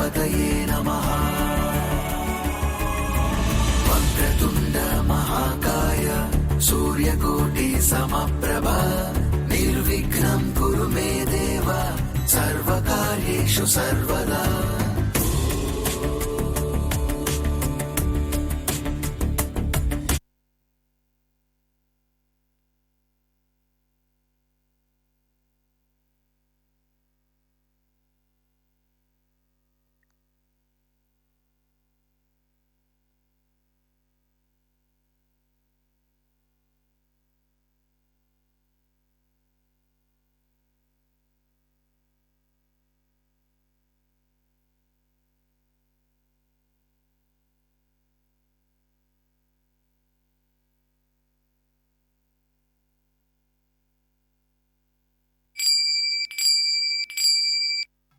గణపతయే నమ. వక్రతుండ మహాకాయ సూర్యకోటి సమప్రభ. నిర్విఘ్నం కురు మే దేవ. సర్వకార్యేషు సర్వదా.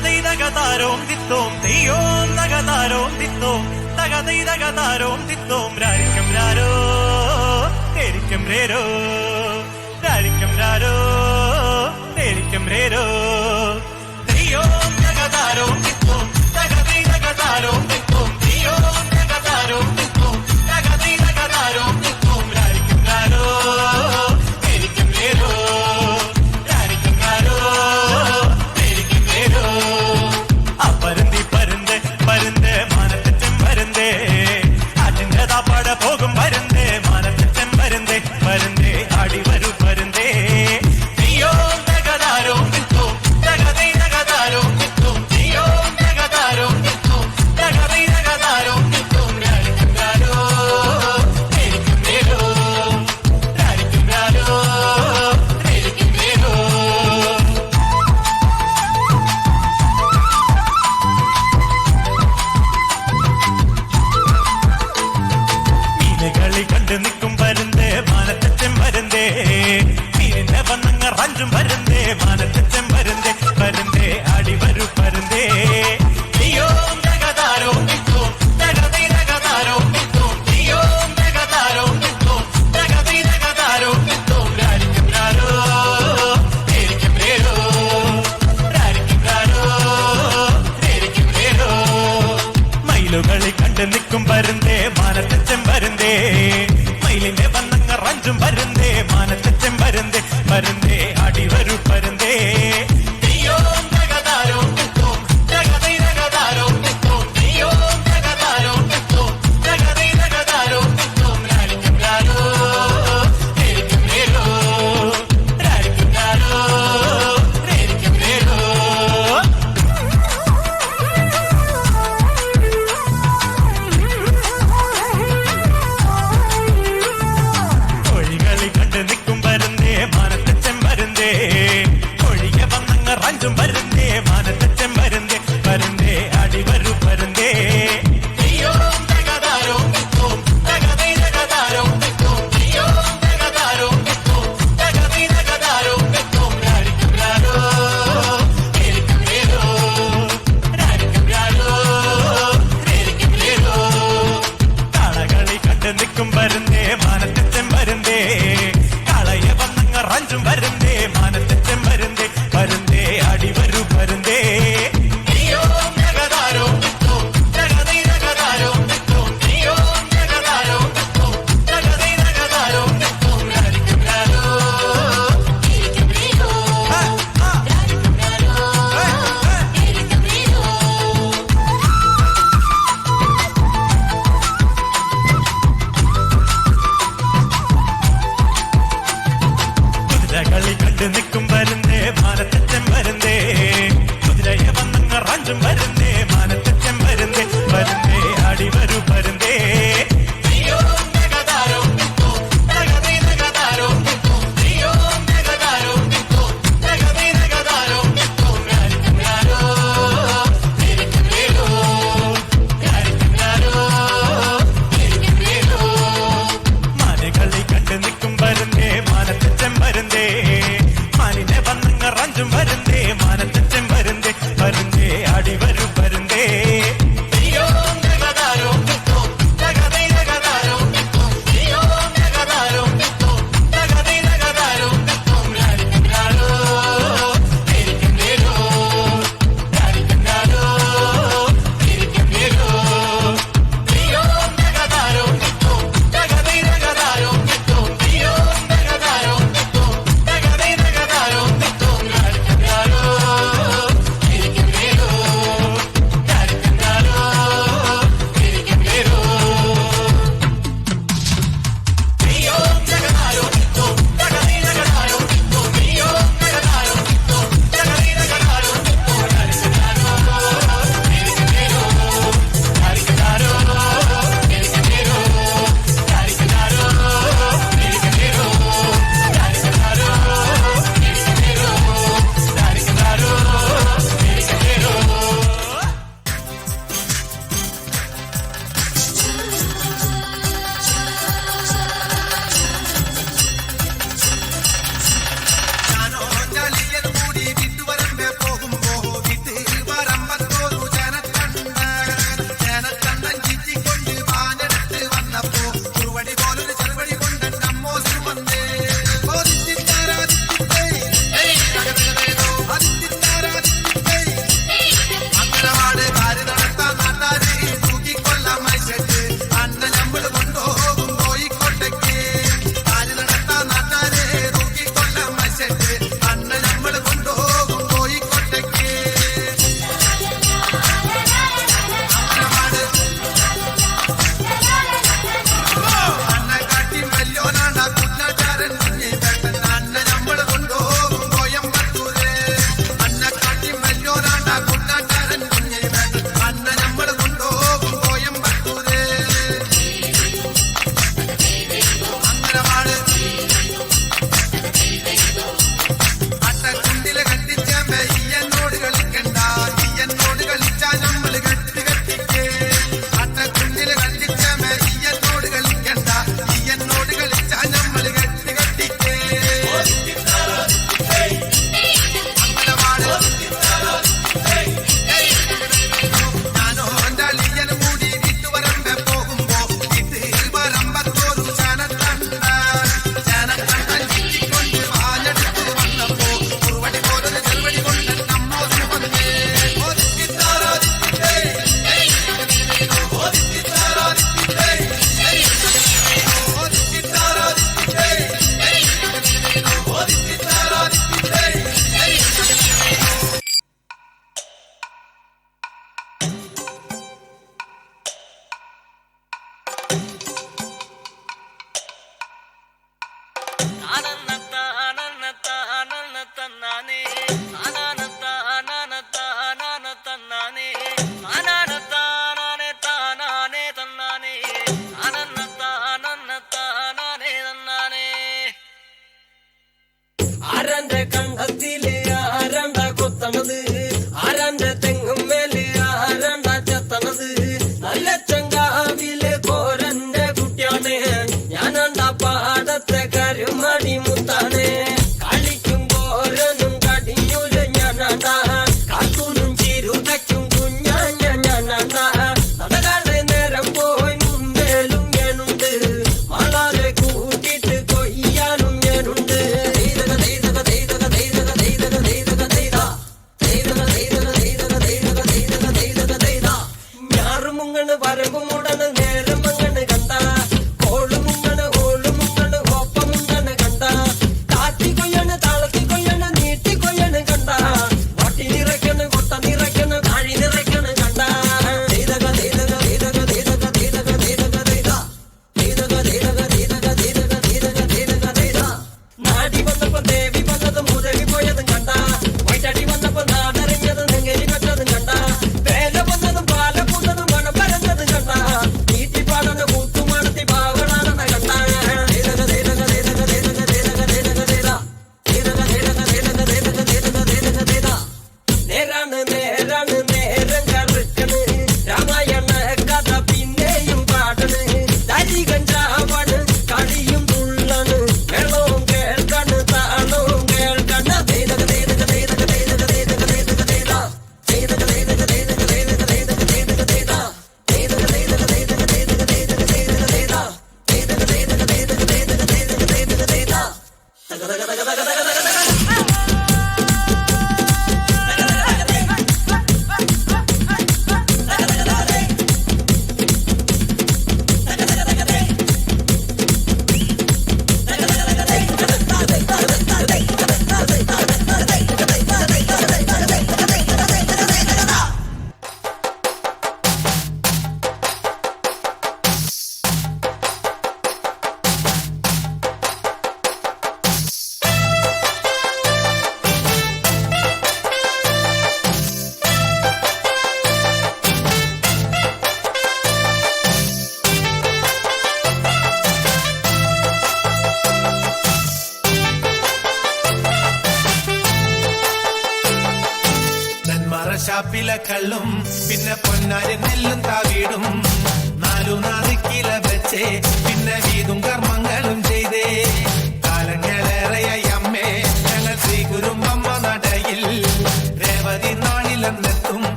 തകതൈതകതാരോം തിത്തോം തെയ്യോം തകതാരോം തിത്തോം തകതൈതകതാരോം തിത്തോം രാരിക്കും രാരോ തേരിക്കും രേരോ രാരിക്കും രാരോ തേരിക്കും രേരോ. തെയ്യോം തകതാരോം തിത്തോം തകതൈതകതാരോം തിത്തോം തെയ്യോം തകതാരോം തിത്തോം കണ്ട് നിൽക്കും വരുന്നേ മാനത്തച്ഛൻ വരുന്നേ. മയിലിന്റെ വന്നങ്ങ റഞ്ചും വരുന്നേ മാനത്തച്ഛൻ വരുന്നേ വരുന്നേ അടി വരും. மருந்தே மனத்தச்சம் மருந்தே மருந்தே அடிவரு பருந்தே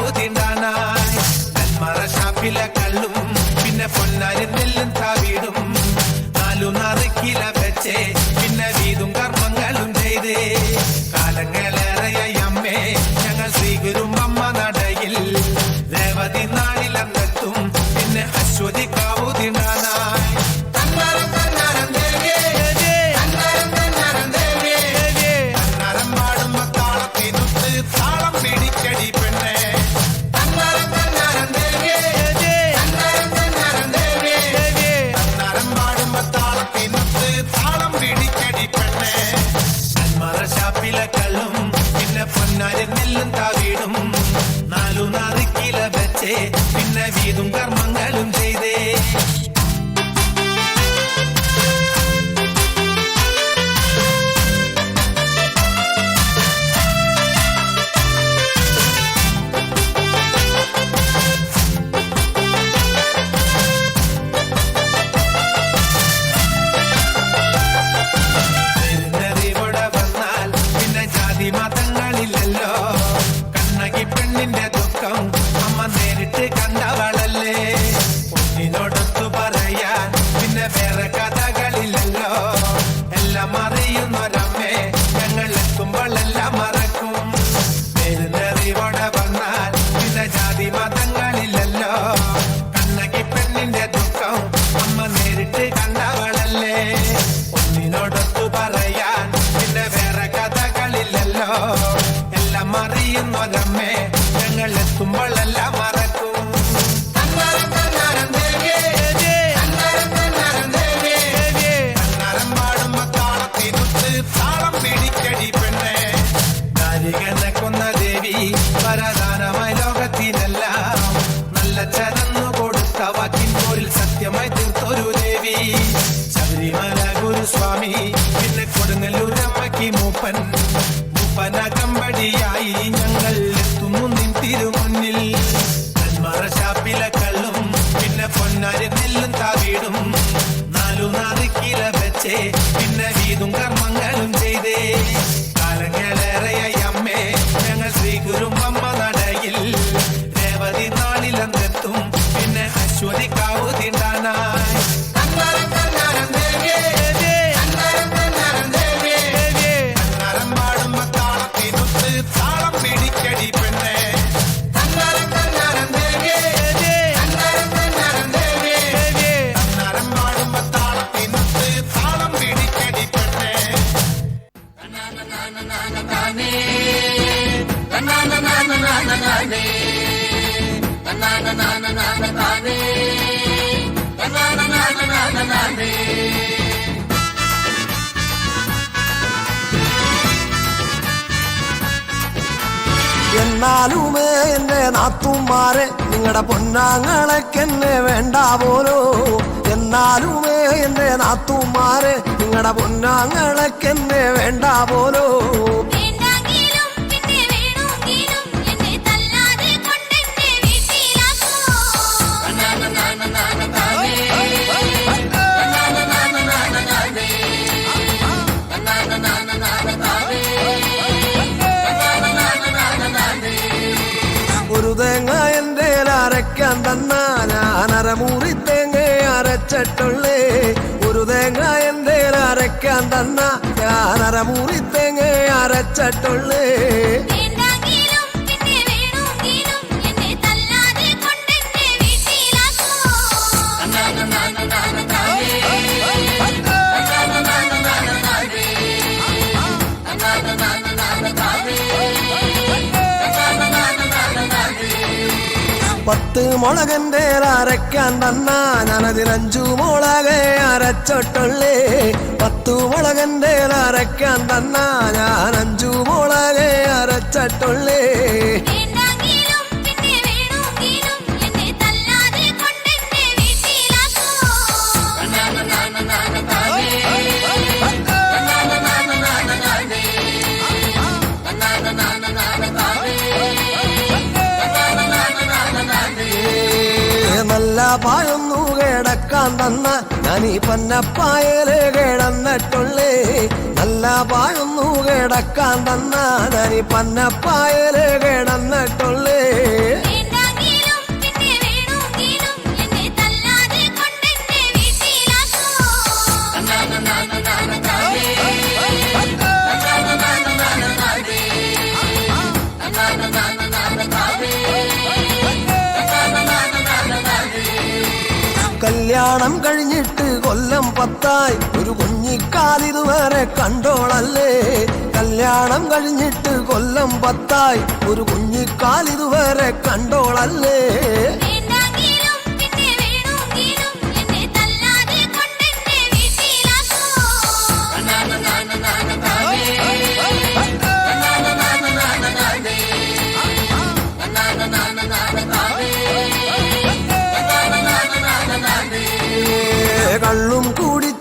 പോ പിന്നെ വെച്ചേ പിന്നെ വീതും കർമ്മങ്ങളും ചെയ്തേ കാലങ്ങളെ പിന്നെ വീതും കർമ്മങ്ങളും അതിന്റെ ദുഃഖം അമ്മ നേരിട്ട് കണ്ടവളല്ലേ? ഒന്നിനോടൊത്തു പറയാൻ പിന്നെ വേറെ കഥകളില്ലല്ലോ. എല്ലാം അറിയുന്നൊരമ്മേ എന്നാലുമേ എന്റെ നാത്തുമാരെ നിങ്ങളുടെ പൊന്നാങ്ങളെക്കെന്നെ വേണ്ട പോലോ എന്നാലുമേ എന്റെ നാത്തുമാരെ നിങ്ങളുടെ പൊന്നാങ്ങളെക്കെന്നെ വേണ്ട പോലോ തന്ന തേങ്ങ അരച്ചിട്ടുള്ളേ. ഒരു തേങ്ങ എന്റെ അരയ്ക്കാൻ തന്ന. ഞാൻ തേങ്ങ അരച്ചിട്ടുള്ളേ. പത്ത് മുളകന്റെ അരയ്ക്കാൻ തന്ന. ഞാനതിനഞ്ചു മുളകെ അരച്ചിട്ടുള്ളേ. പത്തു മുളകന്റെ അരയ്ക്കാൻ തന്ന. ഞാൻ അഞ്ചു മുളകെ അരച്ചിട്ടുള്ളേ. പായൊന്നു കേടക്കാൻ തന്ന ഞാൻ ഈ പന്നപ്പായൽ കേടന്നിട്ടുള്ളേ. നല്ല പായൊന്നു കേടക്കാൻ തന്ന ഞാൻ ഈ പന്നപ്പായൽ കിടന്നിട്ടുള്ളേ. കല്യാണം കഴിഞ്ഞിട്ട് കൊല്ലം പത്തായി. ഒരു കുഞ്ഞിക്കാലിതുവരെ കണ്ടോളല്ലേ? കല്യാണം കഴിഞ്ഞിട്ട് കൊല്ലം പത്തായി. ഒരു കുഞ്ഞിക്കാലിതുവരെ കണ്ടോളല്ലേ?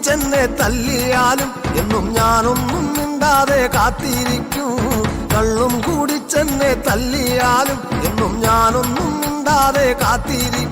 കൂടിച്ചെന്നെ തല്ലിയാലും എന്നും ഞാനൊന്നും മിണ്ടാതെ കാത്തിരിക്കും. കള്ളും കൂടി കൂടിച്ചെന്നെ തല്ലിയാലും എന്നും ഞാനൊന്നും മിണ്ടാതെ കാത്തിരിക്കും.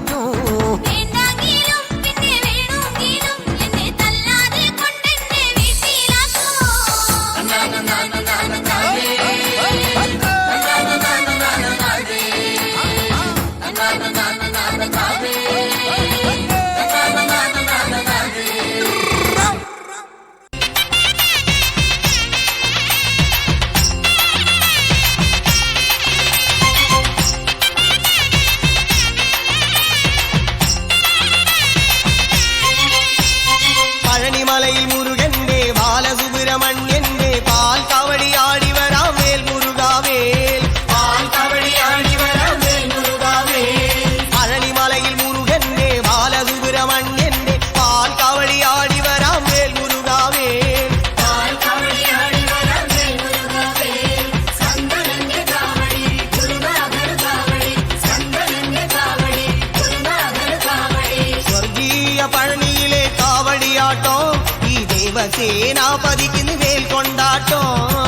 சேனாபதிக்கு வேல் கொண்டாட்டம்.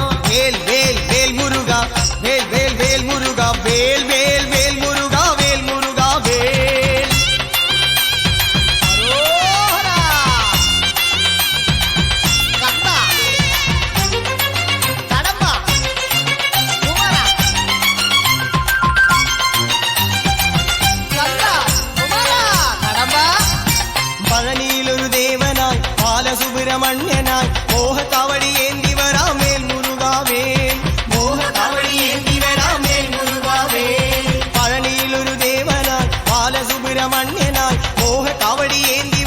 காவடி ஏந்தி